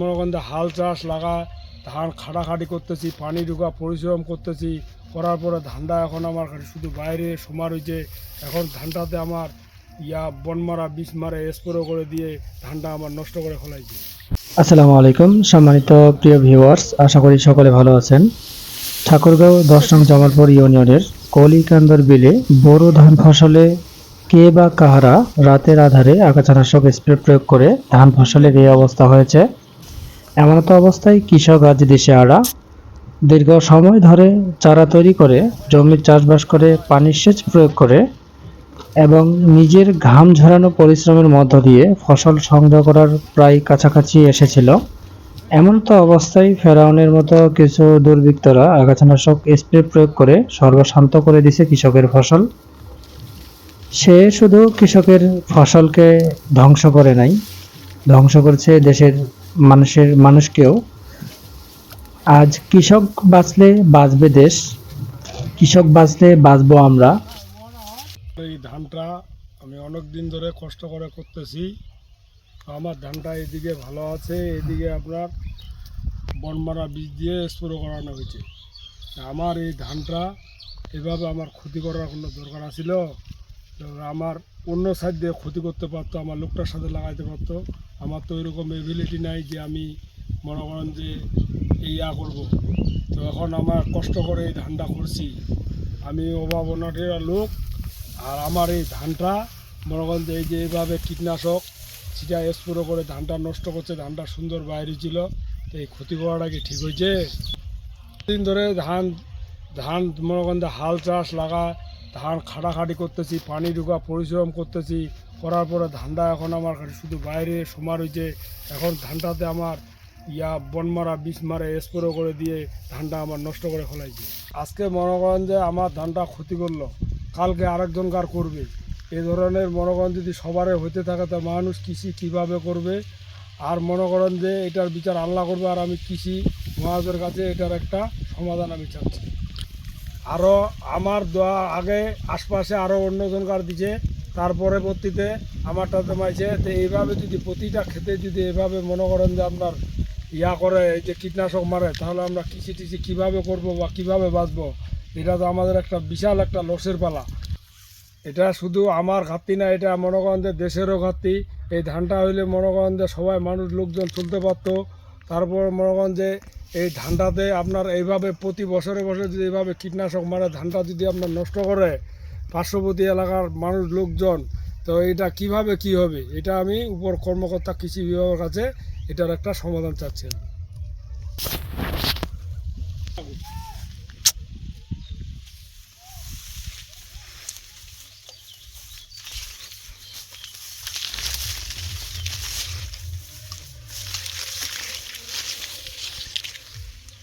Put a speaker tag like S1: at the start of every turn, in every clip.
S1: মনে করেন হাল চাষ লাগা, ধান খাটাখাটি করতেছি, পানি ঢুকা পরিশ্রম করতেছি, করার পরে ধানটা এখন আমার শুধু বাইরে সমার হয়েছে এখন ধানটাতে আমার ইয়া বন মারা, বিষ মারা স্প্রে করে দিয়ে ধানটা আমার নষ্ট করে ফেলাইছে।
S2: আসসালামু আলাইকুম, সম্মানিত প্রিয় ভিউয়ার্স, আশা করি সকলে ভালো আছেন। ঠাকুরগাঁও দশ নং জামালপুর ইউনিয়নের কলিকান্দর বিলে বোরো ধান ফসলে কে বা কাহারা রাতের আধারে আগাছানাশক স্প্রে প্রয়োগ করে ধান ফসলের এই অবস্থা হয়েছে। এমনত অবস্থায় কৃষক আজ দেশে আড়া। দীর্ঘ সময় ধরে চারা তৈরি করে, জমির চাষবাস করে পানির সেচ প্রয়োগ করে এবং নিজের ঘাম ঝরানো পরিশ্রমের মধ্য দিয়ে ফসল সংগ্রহ করার প্রায় কাছাকাছি এসেছিল। এমন তো অবস্থায় ফেরাউনের মতো কিছু দুর্বৃত্তরা আগাছানাশক স্প্রে প্রয়োগ করে সর্বশান্ত করে দিছে কৃষকের ফসল। সে শুধু কৃষকের ফসলকে ধ্বংস করে নাই, ধ্বংস করছে দেশের মানুষের, মানুষকেও। আজ কৃষক বাঁচলে বাঁচবে দেশ, কৃষক বাঁচলে বাঁচবো আমরা।
S1: এই ধানটা আমি অনেক দিন ধরে কষ্ট করে করতেছি। আমার ধানটা এদিকে ভালো আছে, এদিকে আপনার বনমারা বীজ দিয়ে স্প্রে করানো হয়েছে। আমার এই ধানটা এভাবে আমার ক্ষতি করার কোনো দরকার আছিল আমার অন্য সাইড দিয়ে ক্ষতি করতে পারতো, আমার লোকটার সাথে লাগাইতে পারতো। আমার তো এরকম এবিলিটি নাই যে আমি মনে করেন যে এই ইয়া করব। তো এখন আমার কষ্ট করে এই ধানটা করছি। আমি অভাব অনাটের লোক আর আমার এই ধানটা মনে করেন যে এই যে এইভাবে কীটনাশক, সেটা স্প্রে করে ধানটা নষ্ট করছে, ধানটা সুন্দর বাইরে ছিল তো এই ক্ষতি করাটা কি ঠিক হয়েছে? দিন ধরে ধান ধান মনে করেন হাল চাষ লাগা ধান খাটাখাটি করতেছি, পানি ঢুকা পরিশ্রম করতেছি, করার পরে ধানটা এখন আমার শুধু বাইরে সমার হয়েছে। এখন ধানটাতে আমার ইয়া বন মারা, বিষ মারা স্প্রে করে দিয়ে ধানটা আমার নষ্ট করে ফেলাইছে। আজকে মনে করেন যে আমার ধানটা ক্ষতি করল, কালকে আরেকজন কার করবে? এই ধরনের মনে করেন যদি সবারে হইতে থাকে, তা মানুষ কৃষি কীভাবে করবে? আর মনে করেন যে এটার বিচার আল্লাহ করবে, আর আমি কৃষি মহাজের কাছে এটার একটা সমাধান আমি চাচ্ছি। আরও আমার দেওয়া আগে আশপাশে আরও অন্যজনকার দিছে তার পরবর্তীতে আমারটাতে মাইছে তো এইভাবে যদি প্রতিটা ক্ষেতে যদি এভাবে মনে করেন যে আপনার ইয়া করে, এই যে কীটনাশক মারে, তাহলে আমরা কৃষি টিসি কীভাবে করব বা কীভাবে বাঁচবো? এটা তো আমাদের একটা বিশাল একটা লসের পালা। এটা শুধু আমার ঘাটতি না, এটা মনে করেন যে দেশেরও ঘাটতি। এই ধানটা হইলে মনে করেন যে সবাই মানুষ, লোকজন তুলতে পারতো। তারপর মনে করেন যে এই ধানটাতে আপনার এইভাবে প্রতি বছরে বছরে যদি এইভাবে কীটনাশক মারে, ধানটা যদি আপনার নষ্ট করে, পার্শ্ববর্তী এলাকার মানুষ, লোকজন, তো এটা কীভাবে কি হবে? এটা আমি উপর কর্মকর্তা কৃষি বিভাগের কাছে এটার একটা সমাধান চাচ্ছি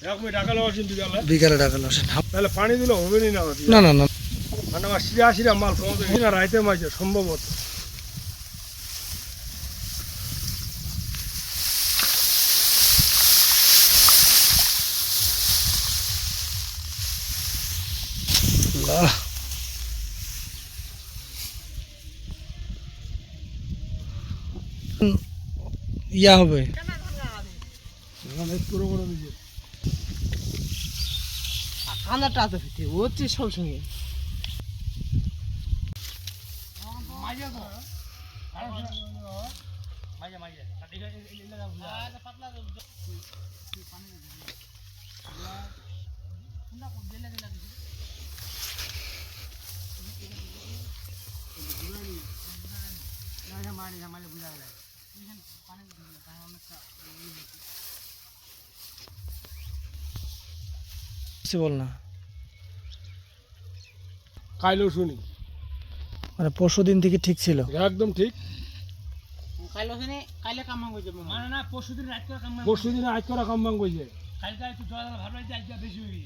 S1: বিকালে
S2: বিকালে ডাকালো
S1: তাহলে পানি দিলে হবে না না?
S2: না না
S1: মানে আমার সিরা সিরা মাল তোমাদের এখানে রাইতে মাঝে সম্ভবত।
S2: ইয়া হবে।
S1: পুরো করে দিয়েছে
S3: কান্দাটা আছে ফিতে হচ্ছে সঙ্গে।
S2: কিছু বল না।
S1: কাইলেও শুনি।
S2: মানে পরশু দিন থেকে ঠিক ছিল।
S1: একদম ঠিক।
S3: কাইলে শুনি কাইলে কাম ভাঙ যাবে মানে না পরশু দিন রাত করে কাম
S1: পরশু দিন রাত করে কাম বাং করছে
S3: কালকে একটু জল ভালো আজকে বেশি হয়ে